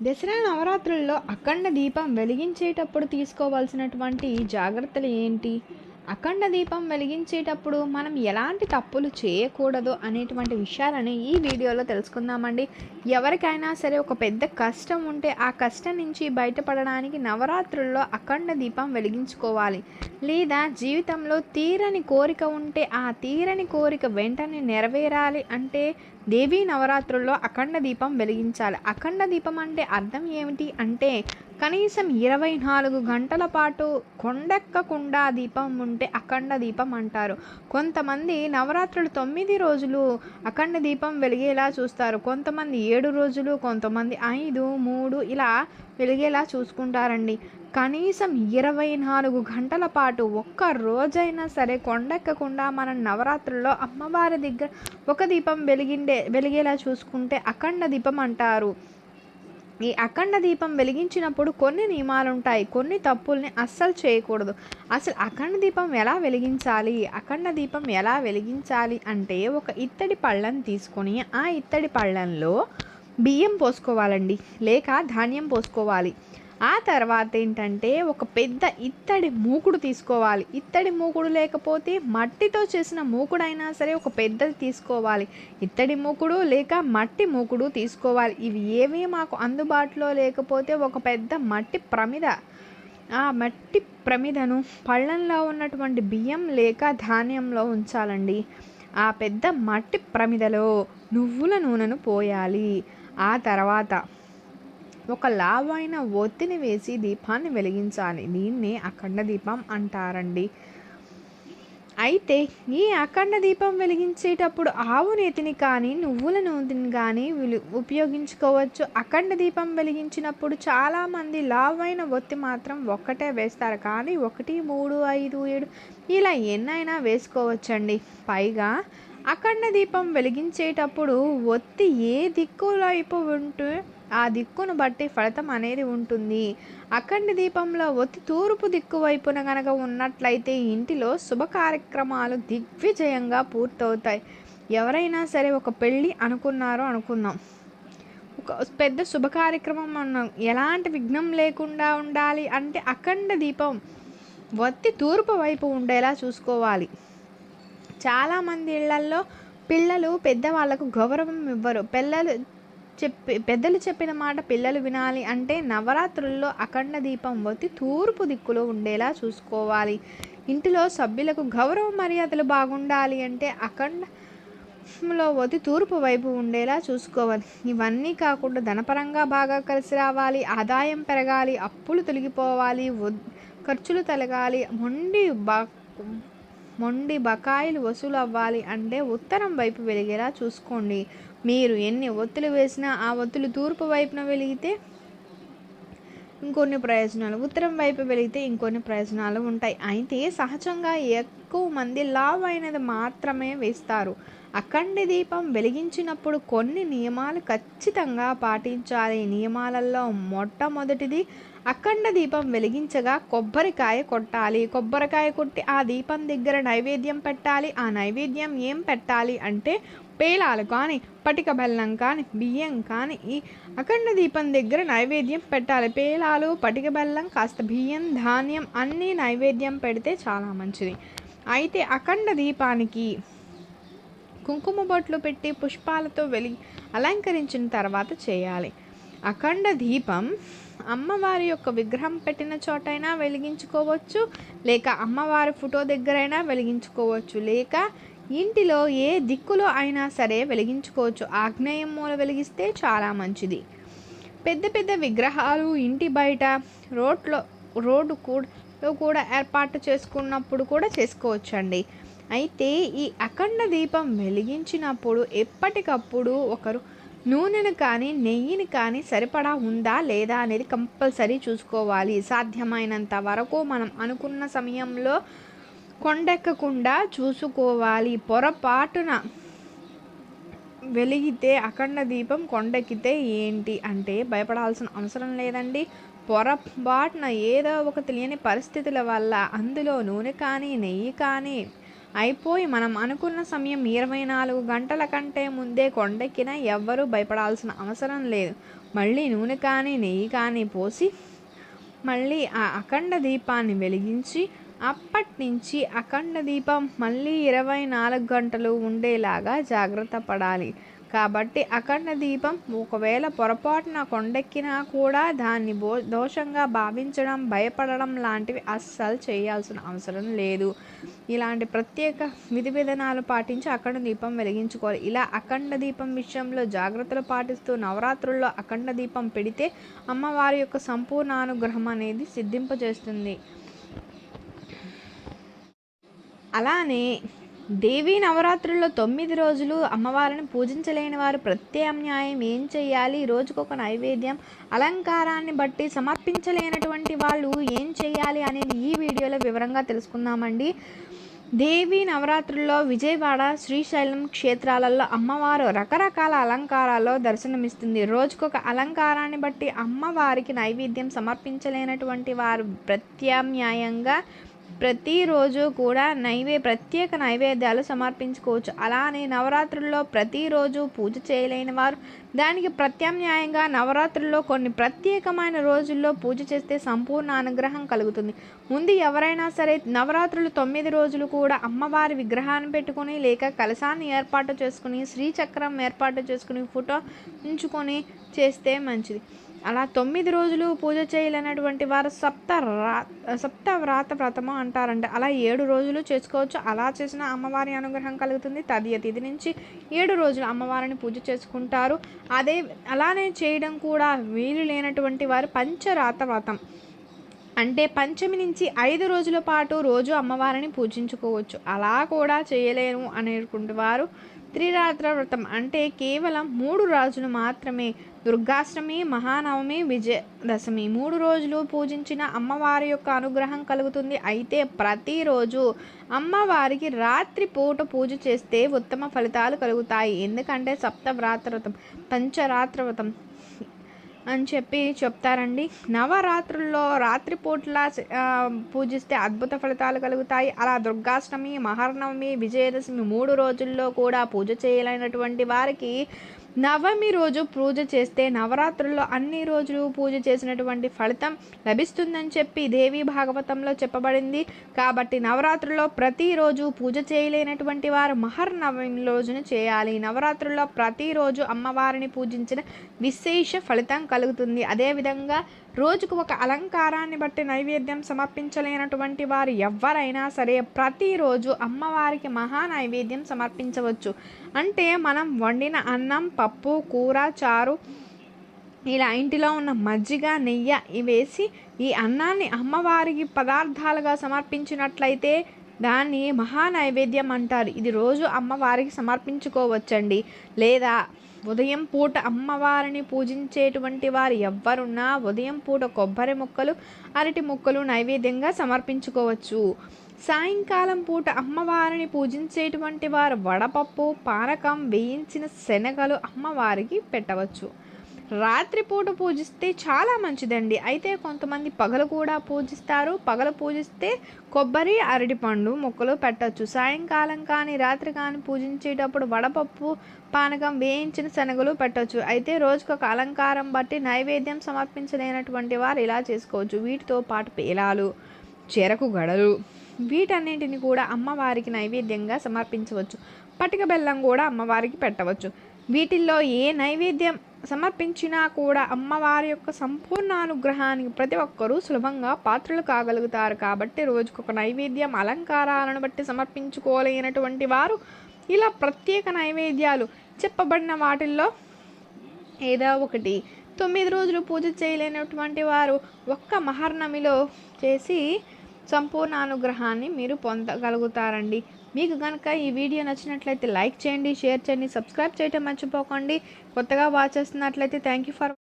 దసరా నవరాత్రుల్లో అఖండ దీపం వెలిగించేటప్పుడు తీసుకోవాల్సినటువంటి జాగ్రత్తలు ఏంటి? అఖండ దీపం వెలిగించేటప్పుడు మనం ఎలాంటి తప్పులు చేయకూడదు అనేటువంటి విషయాలని ఈ వీడియోలో తెలుసుకుందామండి. ఎవరికైనా సరే ఒక పెద్ద కష్టం ఉంటే ఆ కష్టం నుంచి బయటపడడానికి నవరాత్రుల్లో అఖండ దీపం వెలిగించుకోవాలి. లేదా జీవితంలో తీరని కోరిక ఉంటే ఆ తీరని కోరిక వెంటనే నెరవేరాలి అంటే దేవీ నవరాత్రుల్లో అఖండ దీపం వెలిగించాలి. అఖండ దీపం అంటే అర్థం ఏమిటి అంటే కనీసం ఇరవై నాలుగు గంటల పాటు కొండెక్కకుండా దీపం ఉంటే అఖండ దీపం అంటారు. కొంతమంది నవరాత్రులు తొమ్మిది రోజులు అఖండ దీపం వెలిగేలా చూస్తారు. కొంతమంది ఏడు రోజులు కొంతమంది ఐదు మూడు ఇలా వెలిగేలా చూసుకుంటారండి. కనీసం ఇరవై నాలుగు గంటల పాటు ఒక్క రోజైనా సరే కొండెక్కకుండా మనం నవరాత్రుల్లో అమ్మవారి దగ్గర ఒక దీపం వెలిగిండే వెలిగేలా చూసుకుంటే అఖండ దీపం అంటారు. ఈ అఖండ దీపం వెలిగించినప్పుడు కొన్ని నియమాలు ఉంటాయి కొన్ని తప్పుల్ని అస్సలు చేయకూడదు. అసలు అఖండ దీపం ఎలా వెలిగించాలి? అఖండ దీపం ఎలా వెలిగించాలి అంటే ఒక ఇత్తడి పళ్ళని తీసుకొని ఆ ఇత్తడి పళ్ళంలో బియ్యం పోసుకోవాలండి లేక ధాన్యం పోసుకోవాలి. ఆ తర్వాత ఏంటంటే ఒక పెద్ద ఇత్తడి మూకుడు తీసుకోవాలి. ఇత్తడి మూకుడు లేకపోతే మట్టితో చేసిన మూకుడైనా సరే ఒక పెద్దది తీసుకోవాలి. ఇత్తడి మూకుడు లేక మట్టి మూకుడు తీసుకోవాలి. ఇవి ఏవి మాకు అందుబాటులో లేకపోతే ఒక పెద్ద మట్టి ప్రమిద. ఆ మట్టి ప్రమిదను పళ్ళంలో ఉన్నటువంటి బియ్యం లేక ధాన్యంలో ఉంచాలండి. ఆ పెద్ద మట్టి ప్రమిదలో నువ్వుల నూనెను పోయాలి. ఆ తర్వాత ఒక లావైన ఒత్తిని వేసి దీపాన్ని వెలిగించాలి. దీన్నే అఖండ దీపం అంటారండి. అయితే ఈ అఖండ దీపం వెలిగించేటప్పుడు ఆవు నేతిని కానీ నువ్వుల నూనెని కానీ ఉపయోగించుకోవచ్చు. అఖండ దీపం వెలిగించినప్పుడు చాలామంది లావైన ఒత్తి మాత్రం ఒక్కటే వేస్తారు. కానీ ఒకటి మూడు ఐదు ఏడు ఇలా ఎన్నైనా వేసుకోవచ్చండి. పైగా అఖండ దీపం వెలిగించేటప్పుడు ఒత్తి ఏ దిక్కులో వైపు ఉంటే ఆ దిక్కును బట్టి ఫలితం అనేది ఉంటుంది. అఖండ దీపంలో ఒత్తి తూర్పు దిక్కు వైపున కనుక ఉన్నట్లయితే ఇంటిలో శుభ కార్యక్రమాలు దిగ్విజయంగా పూర్తవుతాయి. ఎవరైనా సరే ఒక పెళ్ళి అనుకున్నారో అనుకుందాం. ఒక పెద్ద శుభ కార్యక్రమం అన్నాం. ఎలాంటి విఘ్నం లేకుండా ఉండాలి అంటే అఖండ దీపం ఒత్తి తూర్పు వైపు ఉండేలా చూసుకోవాలి. చాలామంది ఇళ్ళల్లో పిల్లలు పెద్దవాళ్ళకు గౌరవం ఇవ్వరు. పిల్లలు చెప్పి పెద్దలు చెప్పిన మాట పిల్లలు వినాలి అంటే నవరాత్రుల్లో అఖండ దీపం వత్తి తూర్పు దిక్కులో ఉండేలా చూసుకోవాలి. ఇంటిలో సభ్యులకు గౌరవ మర్యాదలు బాగుండాలి అంటే అఖండలో వతి తూర్పు వైపు ఉండేలా చూసుకోవాలి. ఇవన్నీ కాకుండా ధనపరంగా బాగా కలిసి రావాలి ఆదాయం పెరగాలి అప్పులు తొలగిపోవాలి ఖర్చులు తొలగాలి మొండి బా మొండి బకాయిలు వసూలు అవ్వాలి అంటే ఉత్తరం వైపు వెలిగేలా చూసుకోండి. మీరు ఎన్ని ఒత్తులు వేసినా ఆ ఒత్తులు తూర్పు వైపున వెలిగితే ఇంకొన్ని ప్రయోజనాలు ఉత్తరం వైపు వెలిగితే ఇంకొన్ని ప్రయోజనాలు ఉంటాయి. అయితే సహజంగా ఎక్కువ మంది లావ్ అయినది మాత్రమే వేస్తారు. అఖండ దీపం వెలిగించినప్పుడు కొన్ని నియమాలు ఖచ్చితంగా పాటించాలి. నియమాలలో మొట్టమొదటిది అఖండ దీపం వెలిగించగా కొబ్బరికాయ కొట్టాలి. కొబ్బరికాయ కొట్టి ఆ దీపం దగ్గర నైవేద్యం పెట్టాలి. ఆ నైవేద్యం ఏం పెట్టాలి అంటే పేలాలు కానీ పటిక బెల్లం కానీ బియ్యం కానీ ఈ అఖండ దీపం దగ్గర నైవేద్యం పెట్టాలి. పేలాలు పటిక బెల్లం కాస్త బియ్యం ధాన్యం అన్నీ నైవేద్యం పెడితే చాలా మంచిది. అయితే అఖండ దీపానికి కుంకుమ బొట్లు పెట్టి పుష్పాలతో వెలి అలంకరించిన తర్వాత చేయాలి. అఖండ దీపం అమ్మవారి యొక్క విగ్రహం పెట్టిన చోటైనా వెలిగించుకోవచ్చు లేక అమ్మవారి ఫోటో దగ్గరైనా వెలిగించుకోవచ్చు లేక ఇంటిలో ఏ దిక్కులో అయినా సరే వెలిగించుకోవచ్చు. ఆగ్నేయం మూల వెలిగిస్తే చాలా మంచిది. పెద్ద పెద్ద విగ్రహాలు ఇంటి బయట రోడ్లో రోడ్డు కూడా కూడా ఏర్పాటు చేసుకున్నప్పుడు కూడా చేసుకోవచ్చండి. అయితే ఈ అఖండ దీపం వెలిగించినప్పుడు ఎప్పటికప్పుడు ఒకరు నూనెను కానీ నెయ్యిని కానీ సరిపడా ఉందా లేదా అనేది కంపల్సరీ చూసుకోవాలి. సాధ్యమైనంత వరకు మనం అనుకున్న సమయంలో కొండెక్కకుండా చూసుకోవాలి. పొరపాటున వెలిగితే అఖండ దీపం కొండెక్కితే ఏంటి అంటే భయపడాల్సిన అవసరం లేదండి. పొరపాటున ఏదో ఒక తెలియని పరిస్థితుల వల్ల అందులో నూనె కానీ నెయ్యి కానీ అయిపోయి మనం అనుకున్న సమయం ఇరవై నాలుగు గంటల కంటే ముందే కొండెక్కినా ఎవ్వరూ భయపడాల్సిన అవసరం లేదు. మళ్ళీ నూనె కానీ నెయ్యి కానీ పోసి మళ్ళీ ఆ అఖండ దీపాన్ని వెలిగించి అప్పటి నుంచి అఖండ దీపం మళ్ళీ ఇరవై నాలుగు గంటలు ఉండేలాగా జాగ్రత్త పడాలి. కాబట్టి అఖండ దీపం ఒకవేళ పొరపాటున కొండెక్కినా కూడా దాన్ని బో దోషంగా భావించడం భయపడడం లాంటివి అస్సలు చేయాల్సిన అవసరం లేదు. ఇలాంటి ప్రత్యేక విధి విధానాలు పాటించి అఖండ దీపం వెలిగించుకోవాలి. ఇలా అఖండ దీపం విషయంలో జాగ్రత్తలు పాటిస్తూ నవరాత్రుల్లో అఖండ దీపం పెడితే అమ్మవారి యొక్క సంపూర్ణ అనుగ్రహం అనేది సిద్ధింపజేస్తుంది. అలానే దేవీ నవరాత్రుల్లో తొమ్మిది రోజులు అమ్మవారిని పూజించలేని వారు ప్రత్యామ్నాయం ఏం చేయాలి రోజుకొక నైవేద్యం అలంకారాన్ని బట్టి సమర్పించలేనటువంటి వాళ్ళు ఏం చేయాలి అనేది ఈ వీడియోలో వివరంగా తెలుసుకుందామండి. దేవి నవరాత్రుల్లో విజయవాడ శ్రీశైలం క్షేత్రాలలో అమ్మవారు రకరకాల అలంకారాల్లో దర్శనమిస్తుంది. రోజుకొక అలంకారాన్ని బట్టి అమ్మవారికి నైవేద్యం సమర్పించలేనటువంటి వారు ప్రత్యామ్నాయంగా ప్రతిరోజు కూడా నైవే ప్రత్యేక నైవేద్యాలు సమర్పించుకోవచ్చు. అలానే నవరాత్రుల్లో ప్రతిరోజు పూజ చేయలేని వారు దానికి ప్రత్యామ్నాయంగా నవరాత్రుల్లో కొన్ని ప్రత్యేకమైన రోజుల్లో పూజ చేస్తే సంపూర్ణ అనుగ్రహం కలుగుతుంది. ముందు ఎవరైనా సరే నవరాత్రులు తొమ్మిది రోజులు కూడా అమ్మవారి విగ్రహాన్ని పెట్టుకుని లేక కలశాన్ని ఏర్పాటు చేసుకుని శ్రీచక్రం ఏర్పాటు చేసుకుని ఫోటో ఉంచుకొని చేస్తే మంచిది. అలా తొమ్మిది రోజులు పూజ చేయలేనటువంటి వారు సప్త రా సప్త వ్రాత వ్రతము అంటారంట. అలా ఏడు రోజులు చేసుకోవచ్చు. అలా చేసిన అమ్మవారి అనుగ్రహం కలుగుతుంది. తదియ తిథి నుంచి ఏడు రోజులు అమ్మవారిని పూజ చేసుకుంటారు. అదే అలానే చేయడం కూడా వీలు లేనటువంటి వారు పంచరాత వ్రతం. అంటే పంచమి నుంచి ఐదు రోజుల పాటు రోజు అమ్మవారిని పూజించుకోవచ్చు. అలా కూడా చేయలేను అనేటువంటి వారు త్రిరాత్ర వ్రతం అంటే కేవలం మూడు రోజులు మాత్రమే. దుర్గాష్టమి మహానవమి విజయదశమి. మూడు రోజులు పూజించిన అమ్మవారి యొక్క అనుగ్రహం కలుగుతుంది. అయితే ప్రతిరోజు అమ్మవారికి రాత్రి పూట పూజ చేస్తే ఉత్తమ ఫలితాలు కలుగుతాయి. ఎందుకంటే సప్తవ్రాత వ్రతం పంచరాత్ర వ్రతం అని చెప్పి చెప్తారండి. నవరాత్రుల్లో రాత్రిపూట్ల పూజిస్తే అద్భుత ఫలితాలు కలుగుతాయి. అలా దుర్గాష్టమి మహర్నవమి విజయదశమి మూడు రోజుల్లో కూడా పూజ చేయలేనటువంటి వారికి నవమి రోజు పూజ చేస్తే నవరాత్రుల్లో అన్ని రోజులు పూజ చేసినటువంటి ఫలితం లభిస్తుందని చెప్పి దేవి భాగవతంలో చెప్పబడింది. కాబట్టి నవరాత్రుల్లో ప్రతిరోజు పూజ చేయలేనటువంటి వారు మహర్నవమి రోజున చేయాలి. నవరాత్రుల్లో ప్రతిరోజు అమ్మవారిని పూజించిన విశేష ఫలితం కలుగుతుంది. అదేవిధంగా రోజుకు ఒక అలంకారాన్ని బట్టి నైవేద్యం సమర్పించలేనటువంటి వారు ఎవరైనా సరే ప్రతిరోజు అమ్మవారికి మహా నైవేద్యం సమర్పించవచ్చు. అంటే మనం వండిన అన్నం పప్పు కూర చారు ఇలా ఇంటిలో ఉన్న మజ్జిగ నెయ్యి వేసి ఈ అన్నాన్ని అమ్మవారికి పదార్థాలుగా సమర్పించినట్లయితే దాన్ని మహా నైవేద్యం అంటారు. ఇది రోజు అమ్మవారికి సమర్పించుకోవచ్చండి. లేదా ఉదయం పూట అమ్మవారిని పూజించేటువంటి వారు ఎవ్వరున్నా ఉదయం పూట కొబ్బరి ముక్కలు అరటి ముక్కలు నైవేద్యంగా సమర్పించుకోవచ్చు. సాయంకాలం పూట అమ్మవారిని పూజించేటువంటి వారు వడపప్పు పానకం వేయించిన శనగలు అమ్మవారికి పెట్టవచ్చు. రాత్రిపూట పూజిస్తే చాలా మంచిదండి. అయితే కొంతమంది పగలు కూడా పూజిస్తారు. పగలు పూజిస్తే కొబ్బరి అరటిపండు మొక్కలు పెట్టచ్చు. సాయంకాలం కానీ రాత్రి కానీ పూజించేటప్పుడు వడపప్పు పానకం వేయించిన శనగలు పెట్టవచ్చు అయితే రోజుకు ఒక అలంకారం బట్టి నైవేద్యం సమర్పించలేనటువంటి వారు ఇలా చేసుకోవచ్చు. వీటితో పాటు పేలాలు చెరకు గడలు వీటన్నింటిని కూడా అమ్మవారికి నైవేద్యంగా సమర్పించవచ్చు. పటిక బెల్లం కూడా అమ్మవారికి పెట్టవచ్చు. వీటిల్లో ఏ నైవేద్యం సమర్పించినా కూడా అమ్మవారి యొక్క సంపూర్ణ అనుగ్రహానికి ప్రతి ఒక్కరూ సులభంగా పాత్రలు కాగలుగుతారు. కాబట్టి రోజుకొక నైవేద్యం అలంకారాలను బట్టి సమర్పించుకోలేనటువంటి వారు ఇలా ప్రత్యేక నైవేద్యాలు చెప్పబడిన వాటిల్లో ఏదో ఒకటి తొమ్మిది రోజులు పూజ చేయలేనటువంటి వారు ఒక్క మహర్నమిలో చేసి సంపూర్ణ అనుగ్రహాన్ని మీరు పొందగలుగుతారండి. మీకు కనుక ఈ వీడియో నచ్చినట్లయితే లైక్ చేయండి షేర్ చేయండి సబ్స్క్రైబ్ చేయటం మర్చిపోకండి. కొత్తగా వాచ్ చేస్తున్నట్లయితే థ్యాంక్ యూ ఫర్